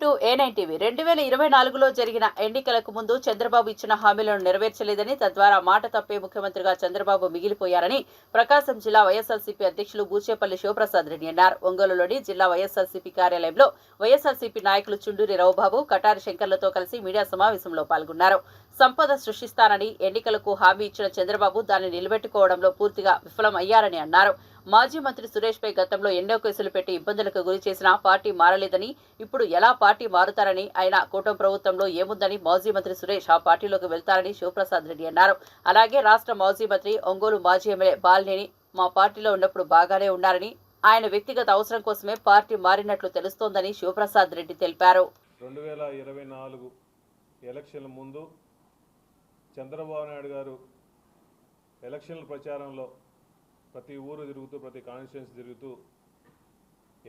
To A TV రెండు వేల ఇరవై నాలుగులో జరిగిన ఎన్నికలకు ముందు చంద్రబాబు ఇచ్చిన హామీలను నెరవేర్చలేదని తద్వారా మాట తప్పే ముఖ్యమంత్రిగా చంద్రబాబు మిగిలిపోయారని ప్రకాశం జిల్లా వైఎస్ఆర్సీపీ అధ్యక్షులు బూచేపల్లి శివప్రసాద్ రెడ్డి అన్నారు. ఒంగోలులోని జిల్లా వైఎస్ఆర్సీపీ కార్యాలయంలో వైఎస్ఆర్సీపీ నాయకులు చుండూరి రావుబాబు కటారి శంకర్లతో కలిసి మీడియా సమావేశంలో పాల్గొన్నారు. సంపద సృష్టిస్తానని ఎన్నికలకు హామీ ఇచ్చిన చంద్రబాబు దాన్ని నిలబెట్టుకోవడంలో పూర్తిగా విఫలం అయ్యారని అన్నారు. మాజీ మంత్రి సురేష్ పై గతంలో ఎన్నో కేసులు పెట్టి ఇబ్బందులకు గురి చేసినా పార్టీ మారలేదని ఇప్పుడు ఎలా పార్టీ మారుతారని ఆయన కూటమి ప్రభుత్వంలో ఏముందని మాజీ మంత్రి సురేష్ ఆ పార్టీలోకి వెళ్తారని శివప్రసాద్ రెడ్డి అన్నారు. అలాగే రాష్ట్ర మాజీ మంత్రి ఒంగోలు మాజీ ఎమ్మెల్యే బాలినేని మా పార్టీలో ఉన్నప్పుడు బాగానే ఉన్నారని ఆయన వ్యక్తిగత అవసరం కోసమే పార్టీ మారినట్లు తెలుస్తోందని శివప్రసాద్ రెడ్డి తెలిపారు. రెండు వేల ఇరవై నాలుగు ఎలక్షన్ల ముందు చంద్రబాబు నాయుడు గారు ఎలక్షన్ల ప్రచారంలో ప్రతి ఊరు తిరుగుతూ ప్రతి కాన్స్టిట్యున్సీ తిరుగుతూ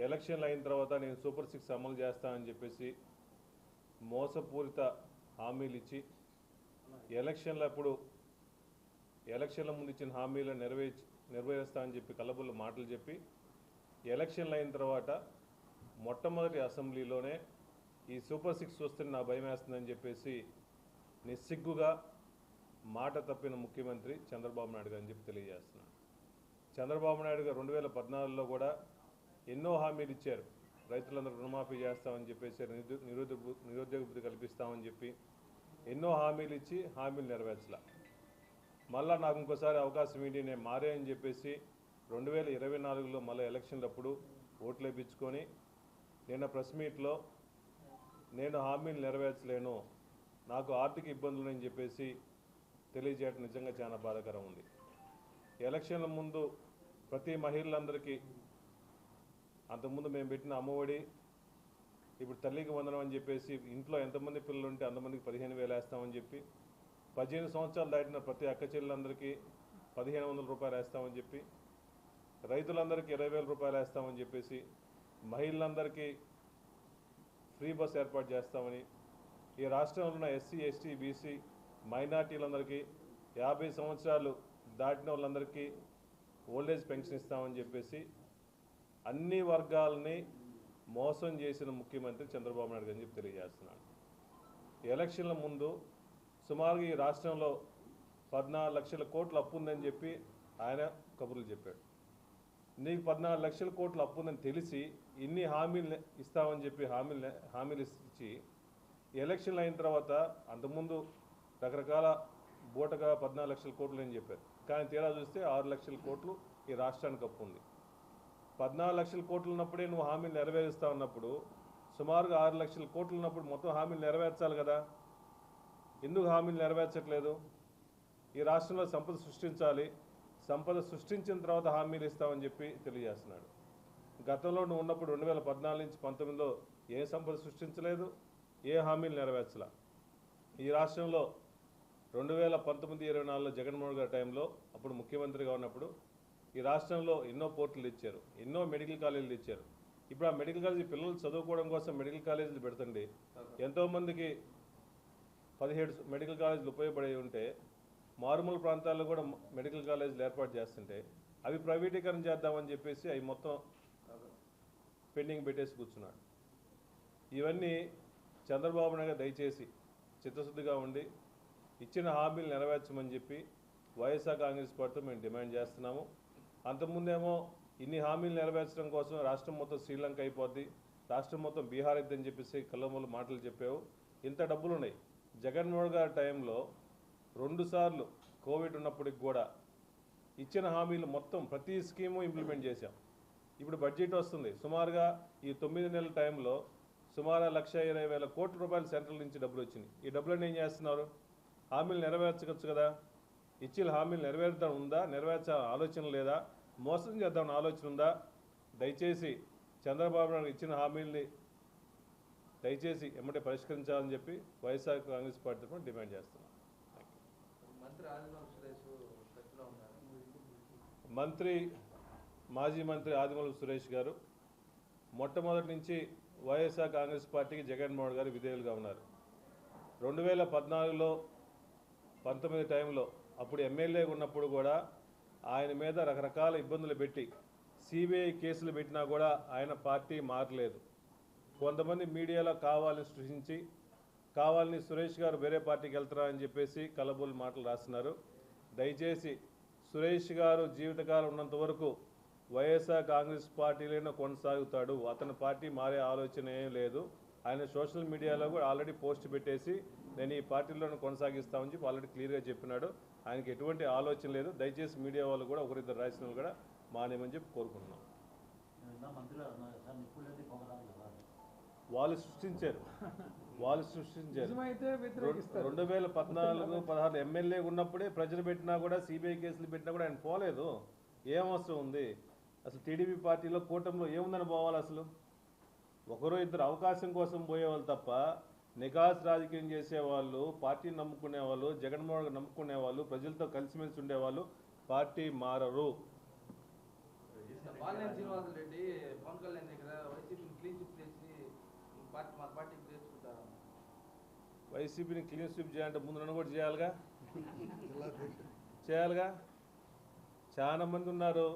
ఎలక్షన్లు అయిన తర్వాత నేను సూపర్ సిక్స్ అమలు చేస్తానని చెప్పేసి మోసపూరిత హామీలు ఇచ్చి ఎలక్షన్లప్పుడు ఎలక్షన్ల ముందు ఇచ్చిన హామీలను నెరవేర్చి నెరవేరుస్తానని చెప్పి కలబుల్ల మాటలు చెప్పి ఎలక్షన్లు అయిన తర్వాత మొట్టమొదటి అసెంబ్లీలోనే ఈ సూపర్ సిక్స్ వస్తే నా భయం వేస్తుందని చెప్పేసి నిస్సిగ్గుగా మాట తప్పిన ముఖ్యమంత్రి చంద్రబాబు నాయుడు గారు అని చెప్పి తెలియజేస్తున్నాను. చంద్రబాబు నాయుడు గారు రెండు వేల పద్నాలుగులో కూడా ఎన్నో హామీలు ఇచ్చారు. రైతులందరూ రుణమాఫీ చేస్తామని చెప్పేసి నిరుద్యోగ నిరుద్యోగ వృత్తి కల్పిస్తామని చెప్పి ఎన్నో హామీలు ఇచ్చి హామీలు నెరవేర్చలా. మళ్ళా నాకు ఇంకోసారి అవకాశం ఏంటి నేను మారే అని చెప్పేసి రెండు వేల ఇరవై నాలుగులో మళ్ళీ ఎలక్షన్లప్పుడు ఓట్లు వేయించుకొని నిన్న ప్రెస్ మీట్లో నేను హామీలు నెరవేర్చలేను నాకు ఆర్థిక ఇబ్బందులు అని చెప్పేసి తెలియజేయడం నిజంగా చాలా బాధాకరం ఉంది. ఎలక్షన్ల ముందు ప్రతి మహిళలందరికీ అంతకుముందు మేము పెట్టిన అమ్మఒడి ఇప్పుడు తల్లికి వందనం అని చెప్పేసి ఇంట్లో ఎంతమంది పిల్లలు ఉంటే అంతమందికి పదిహేను వేలు వేస్తామని చెప్పి పదిహేను సంవత్సరాలు దాటిన ప్రతి అక్క చెల్లెలందరికీ పదిహేను వందల రూపాయలు వేస్తామని చెప్పి రైతులందరికీ ఇరవై వేల రూపాయలు వేస్తామని చెప్పేసి మహిళలందరికీ ఫ్రీ బస్ ఏర్పాటు చేస్తామని ఈ రాష్ట్రంలో ఉన్న ఎస్సీ ఎస్టీ బీసీ మైనార్టీలందరికీ యాభై సంవత్సరాలు దాటిన వాళ్ళందరికీ ఓల్డేజ్ పెన్షన్ ఇస్తామని చెప్పేసి అన్ని వర్గాలని మోసం చేసిన ముఖ్యమంత్రి చంద్రబాబు నాయుడు అని చెప్పి తెలియజేస్తున్నాను ఎలక్షన్ల ముందు సుమారుగా ఈ రాష్ట్రంలో పద్నాలుగు లక్షల కోట్లు అప్పు ఉందని చెప్పి ఆయన కబుర్లు చెప్పాడు. నీకు పద్నాలుగు లక్షల కోట్లు అప్పు ఉందని తెలిసి ఇన్ని హామీలు ఇస్తామని చెప్పి హామీలు హామీలు ఇచ్చి ఎలక్షన్లు అయిన తర్వాత అంతకుముందు రకరకాల బూటగా పద్నాలుగు లక్షల కోట్లు అని చెప్పారు. కానీ తీరా చూస్తే ఆరు లక్షల కోట్లు ఈ రాష్ట్రానికి అప్పు ఉంది. పద్నాలుగు లక్షల కోట్లు ఉన్నప్పుడే నువ్వు హామీలు నెరవేరుస్తా ఉన్నప్పుడు సుమారుగా ఆరు లక్షల కోట్లు ఉన్నప్పుడు మొత్తం హామీలు నెరవేర్చాలి కదా. ఎందుకు హామీలు నెరవేర్చట్లేదు? ఈ రాష్ట్రంలో సంపద సృష్టించాలి. సంపద సృష్టించిన తర్వాత హామీలు ఇస్తామని చెప్పి తెలియజేస్తున్నాడు. గతంలో నువ్వు ఉన్నప్పుడు రెండు వేల పద్నాలుగు నుంచి పంతొమ్మిదిలో ఏ సంపద సృష్టించలేదు ఏ హామీలు నెరవేర్చలా. ఈ రాష్ట్రంలో రెండు వేల పంతొమ్మిది ఇరవై నాలుగులో జగన్మోహన్ గారి టైంలో అప్పుడు ముఖ్యమంత్రిగా ఉన్నప్పుడు ఈ రాష్ట్రంలో ఎన్నో పోర్టులు ఇచ్చారు ఎన్నో మెడికల్ కాలేజీలు ఇచ్చారు. ఇప్పుడు ఆ మెడికల్ కాలేజీ పిల్లలు చదువుకోవడం కోసం మెడికల్ కాలేజీలు పెడుతుంది ఎంతోమందికి పదిహేడు మెడికల్ కాలేజీలు ఉపయోగపడి ఉంటే మారుమూల ప్రాంతాల్లో కూడా మెడికల్ కాలేజీలు ఏర్పాటు చేస్తుంటే అవి ప్రైవేటీకరణ చేద్దామని చెప్పేసి అవి మొత్తం పెండింగ్ పెట్టేసి కూర్చున్నాడు. ఇవన్నీ చంద్రబాబు నాయుడు దయచేసి చిత్తశుద్ధిగా ఉండి ఇచ్చిన హామీలు నెరవేర్చమని చెప్పి వైఎస్ఆర్ కాంగ్రెస్ పార్టీతో మేము డిమాండ్ చేస్తున్నాము. అంతకుముందేమో ఇన్ని హామీలు నెరవేర్చడం కోసం రాష్ట్రం మొత్తం శ్రీలంక అయిపోద్ది రాష్ట్రం మొత్తం బీహార్ అయిద్దని చెప్పేసి కళ్ళమూల మాటలు చెప్పావు. ఇంత డబ్బులు ఉన్నాయి జగన్మోహన్ గారి టైంలో రెండుసార్లు కోవిడ్ ఉన్నప్పటికి కూడా ఇచ్చిన హామీలు మొత్తం ప్రతి స్కీము ఇంప్లిమెంట్ చేశాం. ఇప్పుడు బడ్జెట్ వస్తుంది. సుమారుగా ఈ తొమ్మిది నెలల టైంలో సుమారు లక్ష ఇరవై వేల కోట్ల రూపాయలు సెంట్రల్ నుంచి డబ్బులు వచ్చినాయి. ఈ డబ్బులను ఏం చేస్తున్నారు? హామీలు నెరవేర్చవచ్చు కదా? ఇచ్చిన హామీలు నెరవేర్చడం ఉందా? నెరవేర్చాలని ఆలోచన లేదా? మోసం చేద్దామని ఆలోచన ఉందా? దయచేసి చంద్రబాబు నాయుడు ఇచ్చిన హామీల్ని దయచేసి ఎమ్మటే పరిష్కరించాలని చెప్పి వైఎస్ఆర్ కాంగ్రెస్ పార్టీ తరఫున డిమాండ్ చేస్తున్నాం. మంత్రి మాజీ మంత్రి ఆదిమూలపు సురేష్ గారు మొట్టమొదటి నుంచి వైఎస్ఆర్ కాంగ్రెస్ పార్టీకి జగన్మోహన్ గారు విధేయులుగా ఉన్నారు. రెండు వేల పద్నాలుగులో పంతొమ్మిది టైంలో అప్పుడు ఎమ్మెల్యే ఉన్నప్పుడు కూడా ఆయన మీద రకరకాల ఇబ్బందులు పెట్టి సిబిఐ కేసులు పెట్టినా కూడా ఆయన పార్టీ మారలేదు. కొంతమంది మీడియాలో కావాలని సృష్టించి కావాలని సురేష్ గారు వేరే పార్టీకి వెళ్తారని చెప్పేసి కలబోలు మాటలు రాస్తున్నారు. దయచేసి సురేష్ గారు జీవితకాలం ఉన్నంత వరకు వైఎస్ఆర్ కాంగ్రెస్ పార్టీలోనే కొనసాగుతాడు. అతని పార్టీ మారే ఆలోచన ఏం లేదు. ఆయన సోషల్ మీడియాలో కూడా ఆల్రెడీ పోస్ట్ పెట్టేసి నేను ఈ పార్టీలోనే కొనసాగిస్తామని చెప్పి ఆల్రెడీ క్లియర్గా చెప్పినాడు. ఆయనకి ఎటువంటి ఆలోచన లేదు. దయచేసి మీడియా వాళ్ళు కూడా ఒకరిద్దరు రాసిన వాళ్ళు కూడా మానేమని చెప్పి కోరుకుంటున్నాం. వాళ్ళు సృష్టించారు. వాళ్ళు సృష్టించారు. రెండు వేల పద్నాలుగు పదహారు ఎమ్మెల్యే ఉన్నప్పుడే ప్రజలు పెట్టినా కూడా సిబిఐ కేసులు పెట్టినా కూడా ఆయన పోలేదు. ఏం అవసరం ఉంది? అసలు టీడీపీ పార్టీలో కూటమిలో ఏముందని పోవాలి అసలు? ఒకరో ఇద్దరు అవకాశం కోసం పోయేవాళ్ళు తప్ప నికాస్ రాజకీయం చేసేవాళ్ళు పార్టీని నమ్ముకునే వాళ్ళు జగన్మోహన్ గారిని నమ్ముకునే వాళ్ళు ప్రజలతో కలిసిమెలిసి ఉండేవాళ్ళు పార్టీ మారరు. వైసీపీని క్లీన్ స్వీప్ చేయాలంటే ముందు నన్ను కూడా చేయాలిగా? చేయాలిగా? చాలా మంది ఉన్నారు.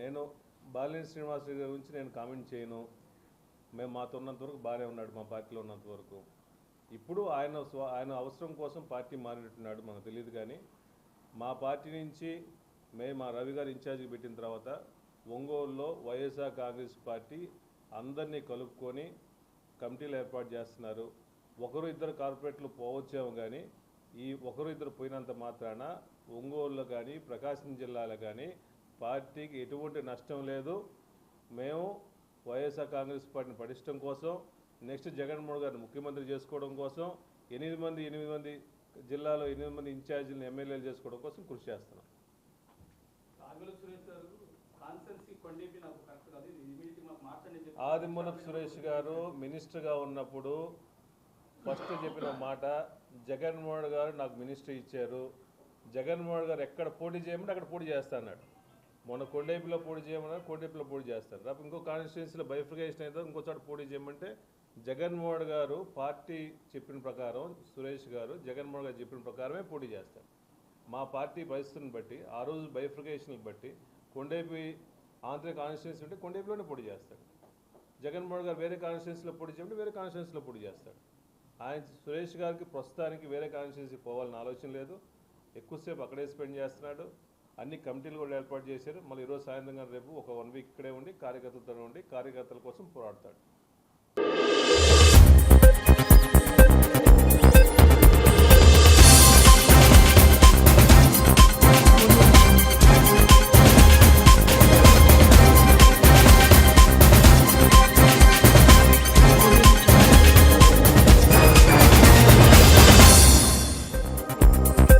నేను బాలినేని శ్రీనివాసరావు గారి గురించి నేను కామెంట్ చేయను. మేము మాతో ఉన్నంత వరకు బాగానే ఉన్నాడు మా పార్టీలో ఉన్నంత వరకు. ఇప్పుడు ఆయన ఆయన అవసరం కోసం పార్టీ మారినట్టున్నాడు మనకు తెలియదు కానీ మా పార్టీ నుంచి మేము మా రవి గారు ఇన్ఛార్జికి పెట్టిన తర్వాత ఒంగోలులో వైఎస్ఆర్ కాంగ్రెస్ పార్టీ అందరినీ కలుపుకొని కమిటీలు ఏర్పాటు చేస్తున్నారు. ఒకరు ఇద్దరు కార్పొరేట్లు పోవచ్చేమో కానీ ఈ ఒకరు ఇద్దరు పోయినంత మాత్రాన ఒంగోలులో కానీ ప్రకాశం జిల్లాలో కానీ పార్టీకి ఎటువంటి నష్టం లేదు. మేము వైఎస్ఆర్ కాంగ్రెస్ పార్టీని పటిష్టం కోసం నెక్స్ట్ జగన్మోహన్ గారిని ముఖ్యమంత్రి చేసుకోవడం కోసం ఎనిమిది మంది ఎనిమిది మంది జిల్లాలో ఎనిమిది మంది ఇన్ఛార్జీలను ఎమ్మెల్యేలు చేసుకోవడం కోసం కృషి చేస్తున్నాం. ఆదిమూలపు సురేష్ గారు మినిస్టర్గా ఉన్నప్పుడు ఫస్ట్ చెప్పిన మాట జగన్మోహన్ గారు నాకు మినిస్టర్ ఇచ్చారు. జగన్మోహన్ గారు ఎక్కడ పోటీ చేయమంటే అక్కడ పోటీ చేస్తా అన్నాడు. మొన్న కొండేపిలో పోటీ చేయమన్నారు కొండేపిలో పోటీ చేస్తారు. రేపు ఇంకో కాన్స్టిట్యున్సీలో బైఫికేషన్ అయితే ఇంకో చోట పోటీ చేయమంటే జగన్మోహన్ గారు పార్టీ చెప్పిన ప్రకారం సురేష్ గారు జగన్మోహన్ గారు చెప్పిన ప్రకారమే పోటీ చేస్తారు. మా పార్టీ పరిస్థితిని బట్టి ఆ రోజు బైఫికేషన్లు బట్టి కొండేపి ఆంధ్ర కాన్స్టిట్యున్సీ ఉంటే కొండేపిలోనే పోటీ చేస్తాడు జగన్మోహన్ గారు వేరే కాన్స్టిట్యున్సీలో పోటీ చేయమంటే వేరే కాన్స్టిట్యున్సీలో పోటీ చేస్తాడు ఆయన సురేష్ గారికి ప్రస్తుతానికి వేరే కాన్స్టిట్యున్సీ పోవాలని ఆలోచన లేదు. ఎక్కువసేపు అక్కడే స్పెండ్ చేస్తున్నాడు. అన్ని కమిటీలు కూడా ఏర్పాటు చేశారు. మళ్ళీ ఈరోజు సాయంత్రం కానీ రేపు ఒక వన్ వీక్ ఇక్కడే ఉండి కార్యకర్తలతో ఉండి కార్యకర్తల కోసం పోరాడతాడు.